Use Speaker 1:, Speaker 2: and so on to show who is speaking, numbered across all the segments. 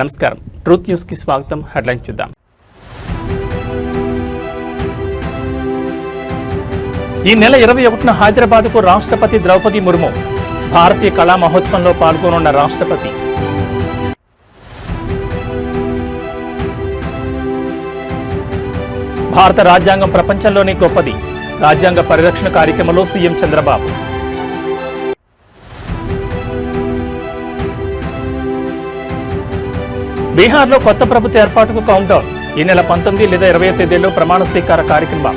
Speaker 1: నమస్కారం. ట్రూత్ న్యూస్కి స్వాగతం. హెడ్లైన్ చూద్దాం. ఈ నెల ఇరవై ఒకటిన హైదరాబాద్కు రాష్ట్రపతి ద్రౌపది ముర్ము భారతీయ కళా మహోత్సవంలో పాల్గొనున్న రాష్ట్రపతి. భారత రాజ్యాంగం ప్రపంచంలోనే గొప్పది. రాజ్యాంగ పరిరక్షణ కార్యక్రమంలో సీఎం చంద్రబాబు. బీహార్లో కొత్త ప్రభుత్వ ఏర్పాటుకు కౌంటౌన్ ఈ నెల పంతొమ్మిది లేదా ఇరవై తేదీలో ప్రమాణ స్వీకార కార్యక్రమం.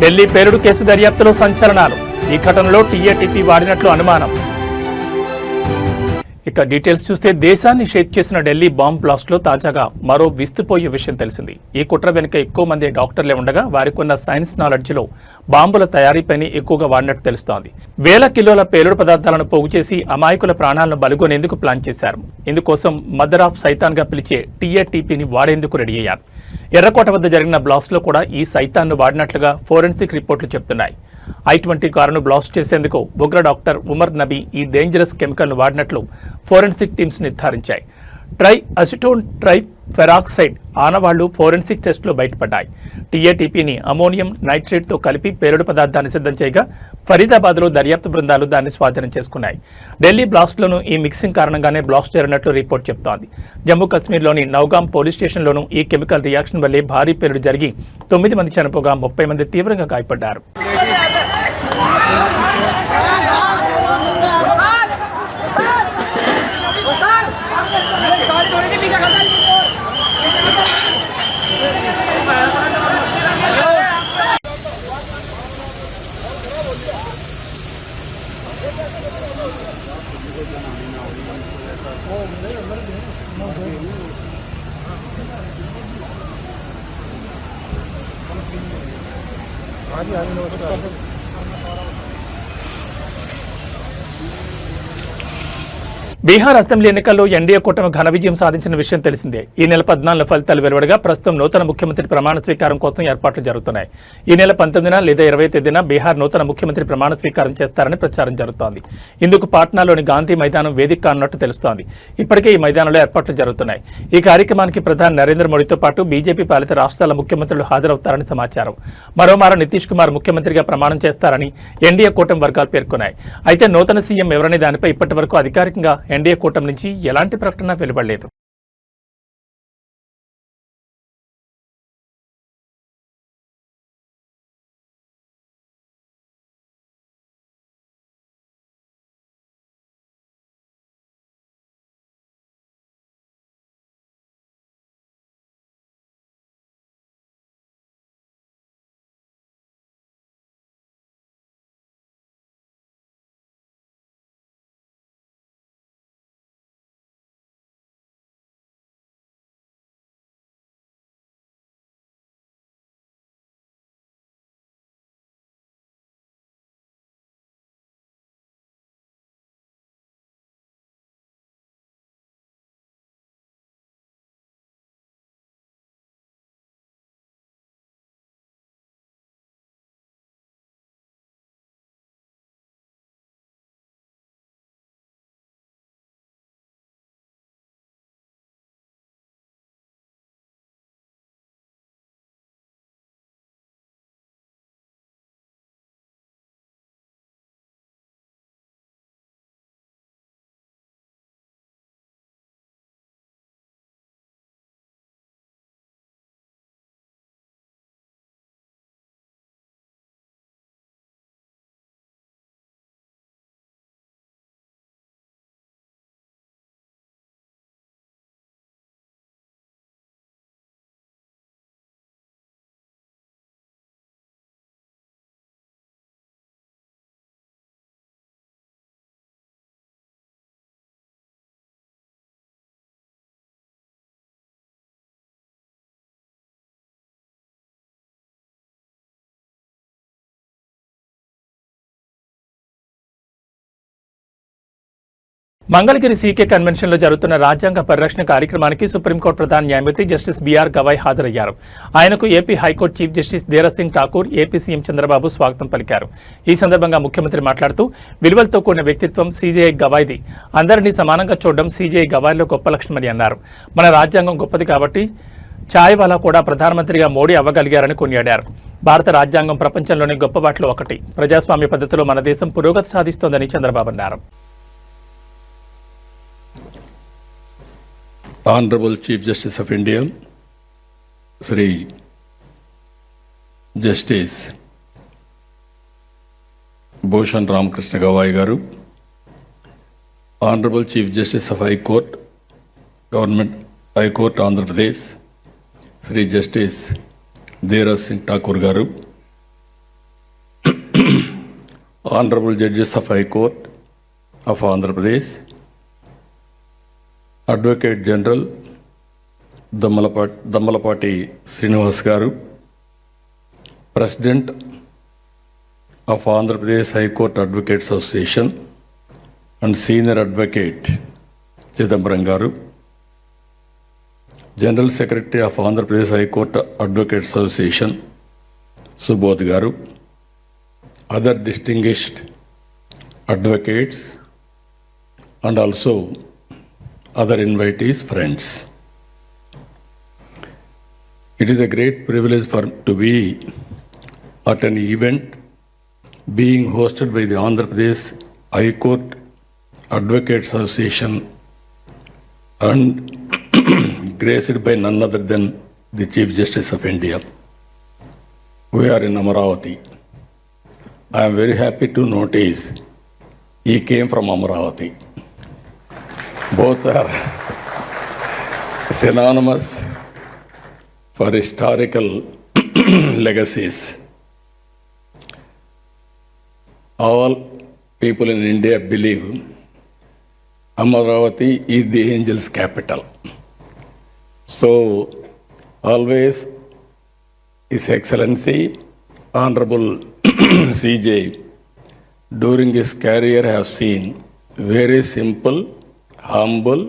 Speaker 1: ఢిల్లీ పేరుడు కేసు దర్యాప్తులో సంచలనాలు. ఈ ఘటనలో టీఏటీపీ వాడినట్లు అనుమానం. ఇక డీటెయిల్స్ చూస్తే దేశాన్ని షేక్ చేసిన ఢిల్లీ బాంబ్ బ్లాస్ట్లో తాజాగా మరో విస్తుపోయే విషయం తెలిసింది. ఈ కుట్ర వెనుక ఎక్కువ మంది డాక్టర్లే ఉండగా వారికున్న సైన్స్ నాలెడ్జ్లో బాంబుల తయారీపైనే ఎక్కువగా వాడినట్టు తెలుస్తోంది. వేల కిలోల పేలుడు పదార్థాలను పోగు చేసి అమాయకుల ప్రాణాలను బలుగొనేందుకు ప్లాన్ చేశారు. ఇందుకోసం మదర్ ఆఫ్ సైతాన్గా పిలిచే టీఏటీపీని వాడేందుకు రెడీ అయ్యారు. ఎర్రకోట వద్ద జరిగిన బ్లాస్ట్లో కూడా ఈ సైతాన్ను వాడినట్లుగా ఫోరెన్సిక్ రిపోర్ట్లు చెప్తున్నాయి. ఐ ట్వంటీ కారును బ్లాస్ట్ చేసేందుకు ఉగ్ర డాక్టర్ ఉమర్ నబీ ఈ డేంజరస్ కెమికల్ను వాడినట్లు ఫోరెన్సిక్ టీమ్స్ నిర్ధారించాయి. ట్రై అసిటోన్ ట్రై ఫెరాక్సైడ్ ఆనవాళ్ళు ఫోరెన్సిక్ టెస్టులో బయటపడ్డాయి. టీఏటీపీని అమోనియం నైట్రేట్తో కలిపి పేలుడు పదార్థాన్ని సిద్ధం చేయగా ఫరీదాబాద్లో దర్యాప్తు బృందాలు దాన్ని స్వాధీనం చేసుకున్నాయి. ఢిల్లీ బ్లాస్ట్లోనూ ఈ మిక్సింగ్ కారణంగానే బ్లాస్ట్ జరిగినట్లు రిపోర్ట్ చెబుతోంది జమ్మూ కాశ్మీర్లోని నౌగాం పోలీస్ స్టేషన్లోనూ ఈ కెమికల్ రియాక్షన్ వల్లే భారీ పేలుడు జరిగి తొమ్మిది మంది చనిపోగా ముప్పై మంది తీవ్రంగా గాయపడ్డారు.
Speaker 2: 拿去还是弄这个
Speaker 1: బీహార్ అసెంబ్లీ ఎన్నికల్లో ఎన్డీఏ కూటమి ఘన విజయం సాధించిన విషయం తెలిసిందే. ఈ నెల పద్నాలుగు ఫలితాలు వెలువడగా ప్రస్తుతం నూతన ముఖ్యమంత్రి ప్రమాణ స్వీకారం కోసం ఏర్పాట్లు జరుగుతున్నాయి. ఈ నెల పంతొమ్మిదిన లేదా ఇరవై తేదీన బీహార్ నూతన ముఖ్యమంత్రి ప్రమాణ స్వీకారం చేస్తారని ప్రచారం జరుగుతోంది. ఇందుకు పాట్నాలోని గాంధీ మైదానం వేదిక కానున్నట్టు తెలుస్తోంది. ఇప్పటికే ఈ మైదానంలో ఏర్పాట్లు జరుగుతున్నాయి. ఈ కార్యక్రమానికి ప్రధాని నరేంద్ర మోడీతో పాటు బీజేపీ పాలిత రాష్ట్రాల ముఖ్యమంత్రులు హాజరవుతారని సమాచారం. మరోమారు నితీష్ కుమార్ ముఖ్యమంత్రిగా ప్రమాణం చేస్తారని ఎన్డీఏ కూటమి వర్గాలు పేర్కొన్నాయి. అయితే నూతన సీఎం ఎవరనే దానిపై ఇప్పటి వరకు అధికారికంగా ఎన్డీఏ కూటమి నుంచి ఎలాంటి ప్రకటన వెలువడలేదు. మంగళగిరి సీకే కన్వెన్షన్లో జరుగుతున్న రాజ్యాంగ పరిరక్షణ కార్యక్రమానికి సుప్రీంకోర్టు ప్రధాన న్యాయమూర్తి జస్టిస్ బీఆర్ గవాయ్ హాజరయ్యారు. ఆయనకు AP high court chief justice దేరసింగ్ Singh Thakur AP CM Chandrababu స్వాగతం పలికారు. ఈ సందర్భంగా ముఖ్యమంత్రి మాట్లాడుతూ విలువలతో కూడిన వ్యక్తిత్వం సీజేఐ గవాయ్ది. అందరినీ సమానంగా చూడడం సీజేఐ గవాయ్లో గొప్ప లక్ష్యమని అన్నారు. మన రాజ్యాంగం గొప్పది కాబట్టి ఛాయ్ వాలా కూడా ప్రధానమంత్రిగా మోడీ అవ్వగలిగారని కొనియాడారు. భారత రాజ్యాంగం ప్రపంచంలోని గొప్ప వాటిలో ఒకటి. ప్రజాస్వామ్య పద్ధతిలో మన దేశం పురోగతి సాధిస్తోందని చంద్రబాబు అన్నారు.
Speaker 3: Honourable chief justice of India Shri justice Bhushan Ramakrishna Gavai గారు honourable chief justice of high court government high court Andhra Pradesh Shri justice Dheeraj Singh Thakur గారు honourable judges of high court of Andhra Pradesh advocate general Dammalapati Dammalapati Srinivas గారు president of Andhra Pradesh high court advocates association and senior advocate Chidambaram గారు general secretary of Andhra Pradesh high court advocates association Subodh గారు other distinguished advocates and also other invitees, friends. It is a great privilege for to be at an event being hosted by the Andhra Pradesh High Court Advocates Association and graced by none other than the Chief Justice of India. We are in Amaravati. I am very happy to notice he came from Amaravati both are synonymous for historical legacies. All people in India believe Amaravati is the angel's capital. So, always His Excellency, Honorable CJ, during his career, have seen very simple humble,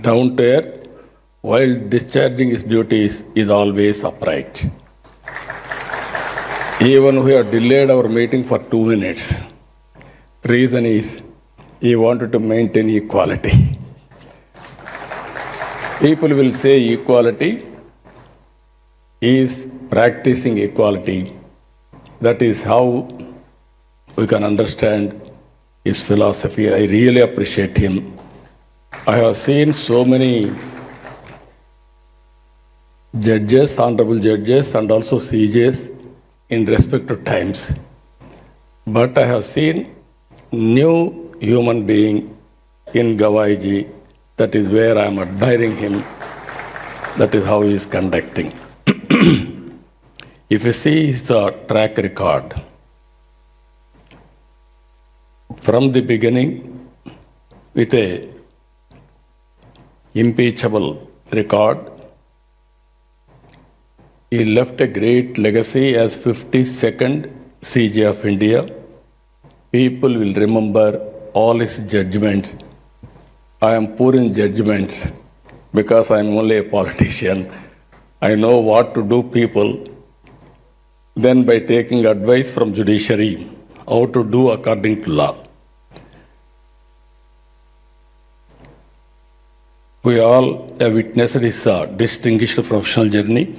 Speaker 3: down to earth, while discharging his duties, is always upright. Even we have delayed our meeting for two minutes. Reason is he wanted to maintain equality. People will say equality is practicing equality. That is how we can understand his philosophy. I really appreciate him. I have seen so many judges, honorable judges, and also CJs in respect respective times. But I have seen new human being in Gawaiji. That is where I am admiring him. That is how he is conducting. if you see his uh, track record, from the beginning, with a impeachable record. He left a great legacy as 52nd CJ of India. People will remember all his judgments. I am poor in judgments because I am only a politician. I know what to do people. Then by taking advice from judiciary, how to do according to law. We all have witnessed his uh, distinguished professional journey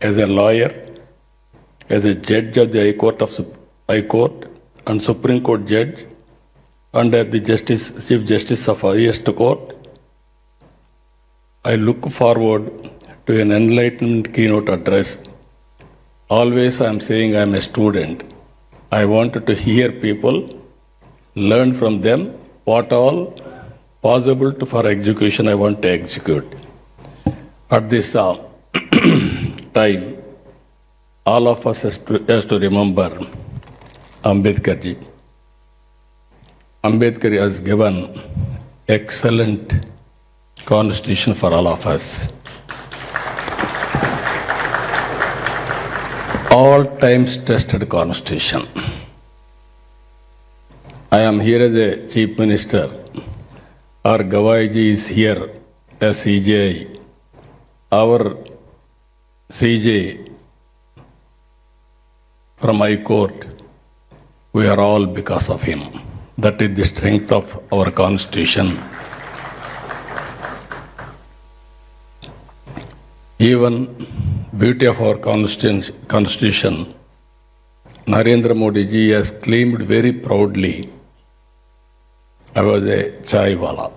Speaker 3: as a lawyer, as a judge of the High Court of High Court and Supreme Court judge, and as the Justice Chief Justice of highest court. I look forward to an enlightened keynote address. Always I am saying I am a student. I wanted to hear people, learn from them what all possible to, for execution I want to execute. At this uh, time, all of us has to, has to remember Ambedkar ji. Ambedkar has given excellent constitution for all of us. All times tested constitution. I am here as a chief minister our Gavaiji is here as CJI. Our CJ from High Court, we are all because of him. That is the strength of our constitution. Even beauty of our constitution Narendra Modi ji has claimed very proudly, I was a chai wala.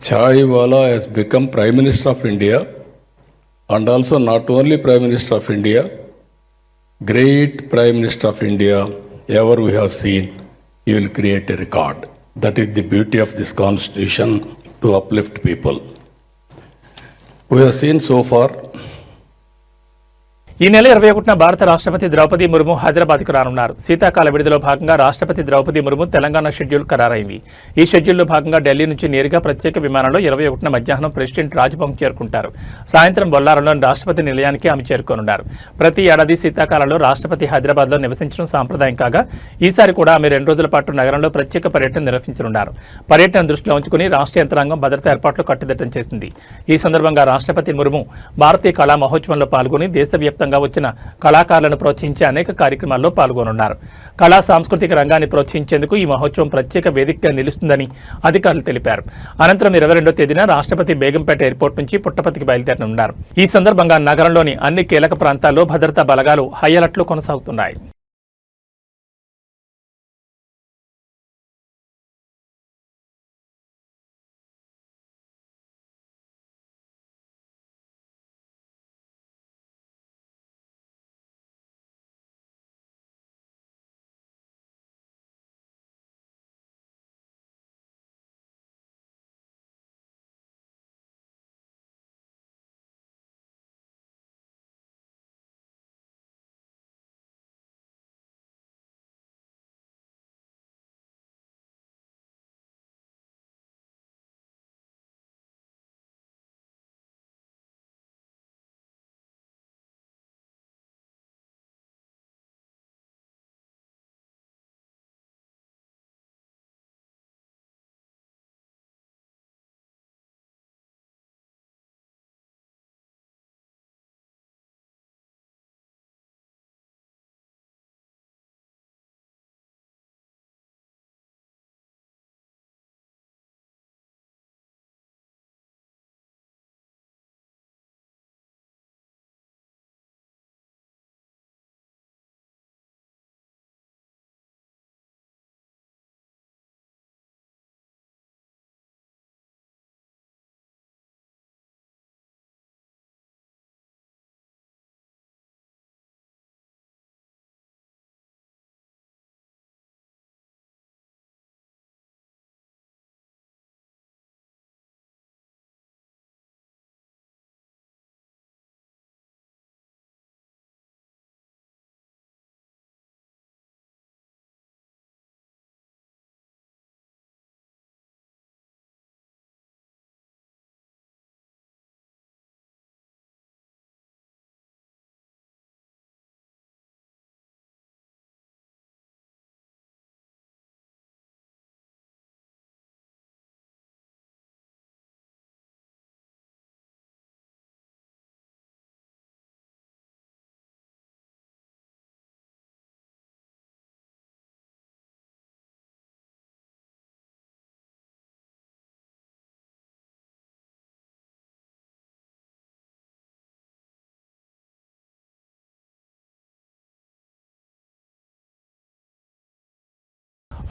Speaker 3: Chai wala has become Prime Minister of India and also not only Prime Minister of India, great Prime Minister of India ever we have seen, he will create a record. That is the beauty of this constitution to uplift people. We have seen so far
Speaker 1: ఈ నెల ఇరవై ఒకటిన భారత రాష్ట్రపతి ద్రౌపది ముర్ము హైదరాబాద్కు రానున్నారు. శీతాకాల విడుదలలో భాగంగా రాష్ట్రపతి ద్రౌపది ముర్ము తెలంగాణ షెడ్యూల్ ఖరారైంది. ఈ షెడ్యూల్లో భాగంగా ఢిల్లీ నుంచి నేరుగా ప్రత్యేక విమానంలో ఇరవై ఒకటిన మధ్యాహ్నం ప్రెసిడెంట్ రాజ్భవన్ చేరుకుంటారు. సాయంత్రం బొల్లారంలోని రాష్ట్రపతి నిలయానికి ఆమె చేరుకోనున్నారు. ప్రతి ఏడాది శీతాకాలంలో రాష్ట్రపతి హైదరాబాద్లో నివసించడం సాంప్రదాయం కాగా ఈసారి కూడా ఆమె రెండు రోజుల పాటు నగరంలో ప్రత్యేక పర్యటన నిర్వహించనున్నారు. పర్యటన దృష్టిలో ఉంచుకుని రాష్ట్ర యంత్రాంగం భద్రతా ఏర్పాట్లు కట్టుదిట్టం చేసింది. ఈ సందర్భంగా రాష్ట్రపతి ముర్ము భారతీయ కళా మహోత్సవంలో పాల్గొని దేశవ్యాప్తంగా వచ్చిన కళాకారులను ప్రోత్సహించే అనేక కార్యక్రమాల్లో పాల్గొనున్నారు. కళా సాంస్కృతిక రంగాన్ని ప్రోత్సహించేందుకు ఈ మహోత్సవం ప్రత్యేక వేదికగా నిలుస్తుందని అధికారులు తెలిపారు. అనంతరం ఇరవై రెండో తేదీన రాష్ట్రపతి బేగంపేట ఎయిర్పోర్ట్ నుంచి పుట్టపతికి బయలుదేరనున్నారు. ఈ సందర్భంగా నగరంలోని అన్ని కీలక ప్రాంతాల్లో భద్రతా బలగాలు హై అలర్ట్లు కొనసాగుతున్నాయి.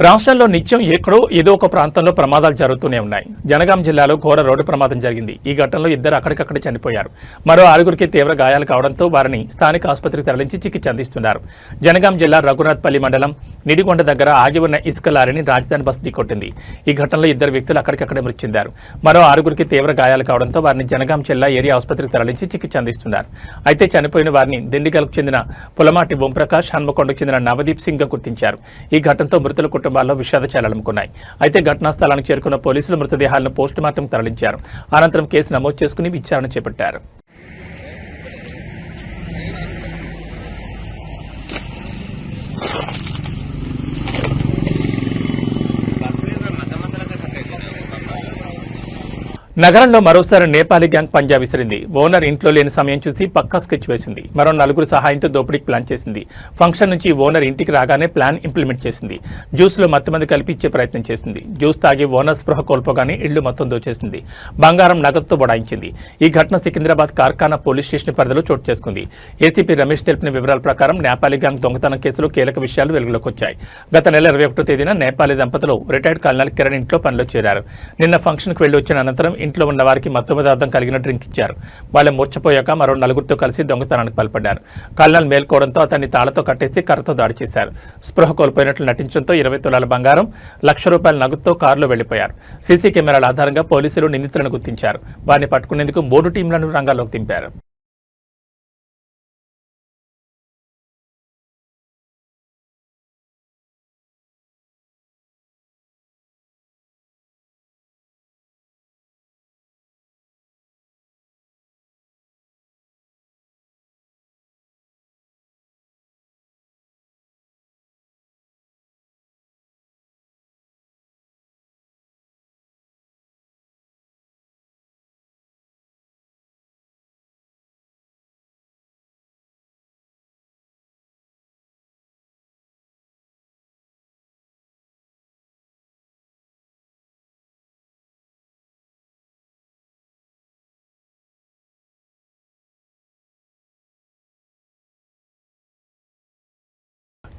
Speaker 1: రాష్ట్రంలో నిత్యం ఎక్కడో ఏదో ఒక ప్రాంతంలో ప్రమాదాలు జరుగుతూనే ఉన్నాయి. జనగాం జిల్లాలో ఘోర రోడ్డు ప్రమాదం జరిగింది. ఈ ఘటనలో ఇద్దరు అక్కడికక్కడే చనిపోయారు. మరో ఆరుగురికి తీవ్ర గాయాలు కావడంతో వారిని స్థానిక ఆసుపత్రికి తరలించి చికిత్స అందిస్తున్నారు. జనగాం జిల్లా రఘునాథ్పల్లి మండలం నిడిగొండ దగ్గర ఆగి ఉన్న ఇసుక లారీని రాజధాని బస్ ఢీకొట్టింది ఈ ఘటనలో ఇద్దరు వ్యక్తులు అక్కడికక్కడే మృతి చెందారు. మరో ఆరుగురికి తీవ్ర గాయాలు కావడంతో వారిని జనగాం జిల్లా ఏరియా ఆసుపత్రికి తరలించి చికిత్స అందిస్తున్నారు. అయితే చనిపోయిన వారిని దిండిగల్కు చెందిన పులమాటి ఓంప్రకాష్ హన్మకొండకు చెందిన నవదీప్ సింగ్గా గుర్తించారు. ఈ ఘటనతో మృతులు కుటుంబాల్లో విషాద చాలనుకున్నాయి అయితే ఘటనా స్థలానికి చేరుకున్న పోలీసులు మృతదేహాలను పోస్టుమార్టం తరలించారు. అనంతరం కేసు నమోదు చేసుకుని విచారణ చేపట్టారు
Speaker 4: బస్సు మధ్య మధ్యలో కట్టేది
Speaker 1: నగరంలో మరోసారి నేపాలీ గ్యాంగ్ పంజా విసిరింది. ఓనర్ ఇంట్లో లేని సమయం చూసి పక్కా స్కెచ్ వేసింది. మరో నలుగురు సహాయంతో దోపిడీకి ప్లాన్ చేసింది. ఫంక్షన్ నుంచి ఓనర్ ఇంటికి రాగానే ప్లాన్ ఇంప్లిమెంట్ చేసింది. జ్యూస్లో మత్తుమంది కలిపి ఇచ్చే ప్రయత్నం చేసింది. జ్యూస్ తాగి ఓనర్ స్పృహ కోల్పోగానే ఇళ్ళు మొత్తం దోచేసింది. బంగారం నగదుతో బడాయించింది. ఈ ఘటన సికింద్రాబాద్ కార్ఖానా పోలీస్ స్టేషన్ పరిధిలో చోటు చేసుకుంది. ఏసీపీ రమేష్ తెలిపిన వివరాల ప్రకారం నేపాలీ గ్యాంగ్ దొంగతనం కేసులో కీలక విషయాలు వెలుగులోకి వచ్చాయి. గత నెల ఇరవై ఒకటో తేదీన నేపాలీ దంపతులు రిటైర్డ్ కల్నల్ కిరణ్ ఇంట్లో పనిలో చేరారు. నిన్న ఫంక్షన్కి వెళ్ళి వచ్చిన అనంతరం ఇంట్లో ఉన్న వారికి మత్తు పదార్థం కలిగిన డ్రింక్ ఇచ్చారు. వాళ్ళు మూర్చపోయాక మరో నలుగురితో కలిసి దొంగతనానికి పాల్పడ్డారు. కల్నల్ మేల్కోవడంతో అతన్ని తాళతో కట్టేసి కర్రతో దాడి చేశారు. స్పృహ కోల్పోయినట్లు నటించడంతో ఇరవై తులాల బంగారం లక్ష రూపాయల నగదుతో కారులో వెళ్ళిపోయారు సీసీ కెమెరాల ఆధారంగా పోలీసులు నిందితులను గుర్తించారు. వారిని పట్టుకునేందుకు మూడు టీంలను రంగాల్లోకి దింపారు.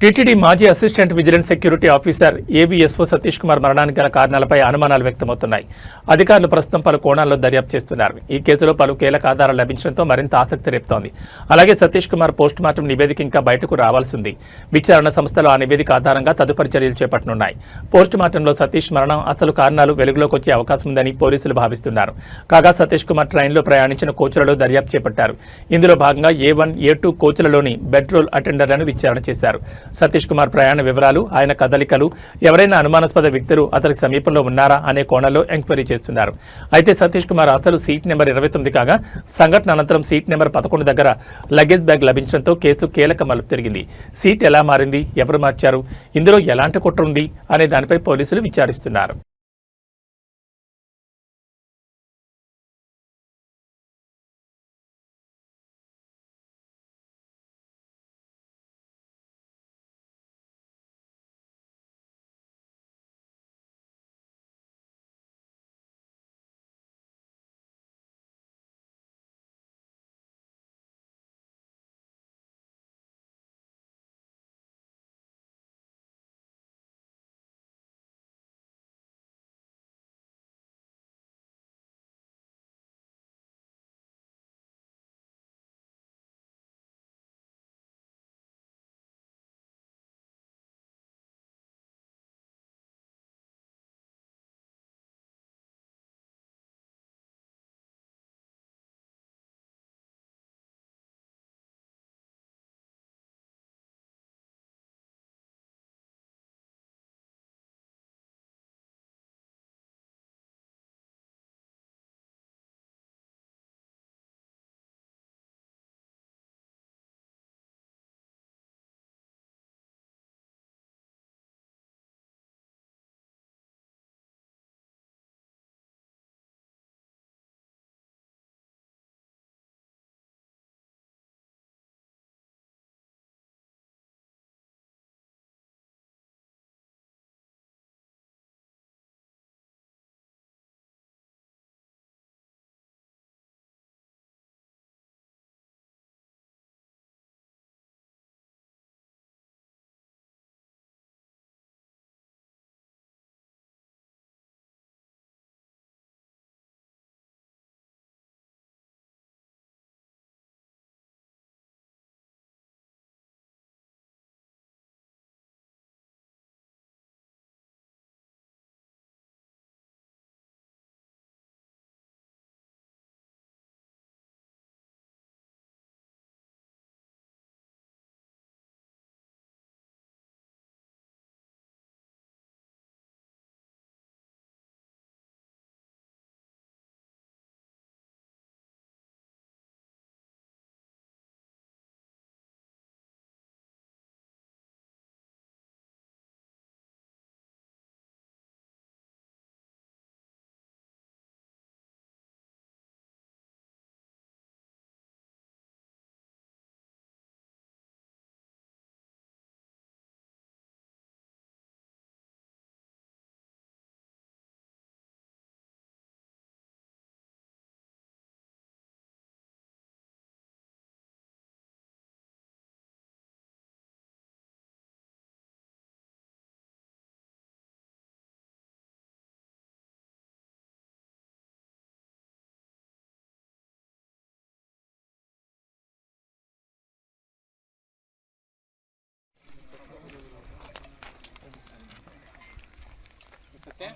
Speaker 1: టీటీడీ మాజీ assistant vigilance security officer AVSO Satish Kumar మరణానికి గల కారణాలపై అనుమానాలు వ్యక్తమవుతున్నాయి. అధికారులు ప్రస్తుతం పలు కోణాల్లో దర్యాప్తు చేస్తున్నారు. ఈ కేసులో పలు కీలక ఆధారాలు లభించడంతో మరింత ఆసక్తి రేపుతోంది. అలాగే సతీష్ కుమార్ పోస్ట్ మార్టం నివేదిక ఇంకా బయటకు రావాల్సింది విచారణ సంస్థలు ఆ నివేదిక ఆధారంగా తదుపరి చర్యలు చేపట్టనున్నాయి. పోస్ట్ మార్టంలో సతీష్ మరణం అసలు కారణాలు వెలుగులోకి వచ్చే అవకాశం ఉందని పోలీసులు భావిస్తున్నారు. కాగా సతీష్ కుమార్ ట్రైన్లో ప్రయాణించిన కోచ్లలో దర్యాప్తు చేపట్టారు. ఇందులో భాగంగా ఏ వన్ ఏ టూ కోచ్లలోని బెడ్రోల్ అటెండర్లను విచారణ చేశారు. సతీష్ కుమార్ ప్రయాణ వివరాలు ఆయన కదలికలు ఎవరైనా అనుమానాస్పద వ్యక్తులు అతనికి సమీపంలో ఉన్నారా అనే కోణంలో ఎంక్వైరీ చేస్తున్నారు. అయితే సతీష్ కుమార్ అసలు సీట్ నెంబర్ ఇరవై తొమ్మిది కాగా సంఘటన అనంతరం సీట్ నెంబర్ పదకొండు దగ్గర లగేజ్ బ్యాగ్ లభించడంతో కేసు కీలక మలుపు తిరిగింది. సీట్ ఎలా మారింది? ఎవరు మార్చారు? ఇందులో ఎలాంటి కుట్ర ఉంది? అనే దానిపై పోలీసులు విచారిస్తున్నారు. ಮತ್ತೆ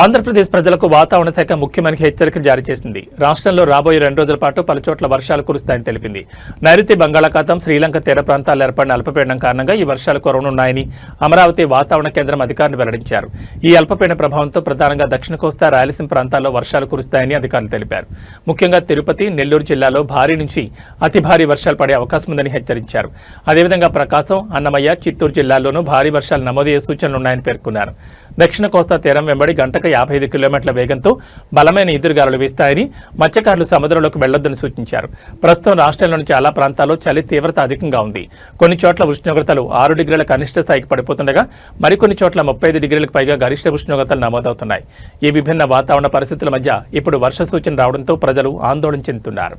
Speaker 1: ఆంధ్రప్రదేశ్ ప్రజలకు వాతావరణ శాఖ ముఖ్యమైన హెచ్చరికలు జారీ చేసింది. రాష్ట్రంలో రాబోయే రెండు రోజుల పాటు పలు చోట్ల వర్షాలు కురుస్తాయని తెలిపింది. నైరుతి బంగాళాఖాతం శ్రీలంక తీర ప్రాంతాలు ఏర్పడిన అల్పపీడనం కారణంగా ఈ వర్షాలు కురవనున్నాయని అమరావతి వాతావరణ కేంద్రం అధికారులు వెల్లడించారు. ఈ అల్పపీడన ప్రభావంతో ప్రధానంగా దక్షిణ కోస్తా రాయలసీమ ప్రాంతాల్లో వర్షాలు కురుస్తాయని అధికారులు తెలిపారు. ముఖ్యంగా తిరుపతి నెల్లూరు జిల్లాలో భారీ నుంచి అతి భారీ వర్షాలు పడే అవకాశం ఉందని హెచ్చరించారు. అదేవిధంగా ప్రకాశం అన్నమయ్య చిత్తూరు జిల్లాల్లోనూ భారీ వర్షాలు నమోదయ్యే సూచనలున్నాయని పేర్కొన్నారు. దక్షిణ కోస్తా తీరం వెంబడి గంటకు యాభై ఐదు కిలోమీటర్ల వేగంతో బలమైన ఎదురుగాలులు వీస్తాయని మత్స్యకారులు సముద్రంలోకి వెళ్ళొద్దని సూచించారు. ప్రస్తుతం రాష్ట్రంలోని చాలా ప్రాంతాల్లో చలి తీవ్రత అధికంగా ఉంది. కొన్ని చోట్ల ఉష్ణోగ్రతలు ఆరు డిగ్రీల కనిష్ట స్థాయికి పడిపోతుండగా మరికొన్ని చోట్ల ముప్పై ఐదు డిగ్రీలకు పైగా గరిష్ట ఉష్ణోగ్రతలు నమోదవుతున్నాయి. ఈ విభిన్న వాతావరణ పరిస్థితుల మధ్య ఇప్పుడు వర్ష సూచన రావడంతో ప్రజలు ఆందోళన చెందుతున్నారు.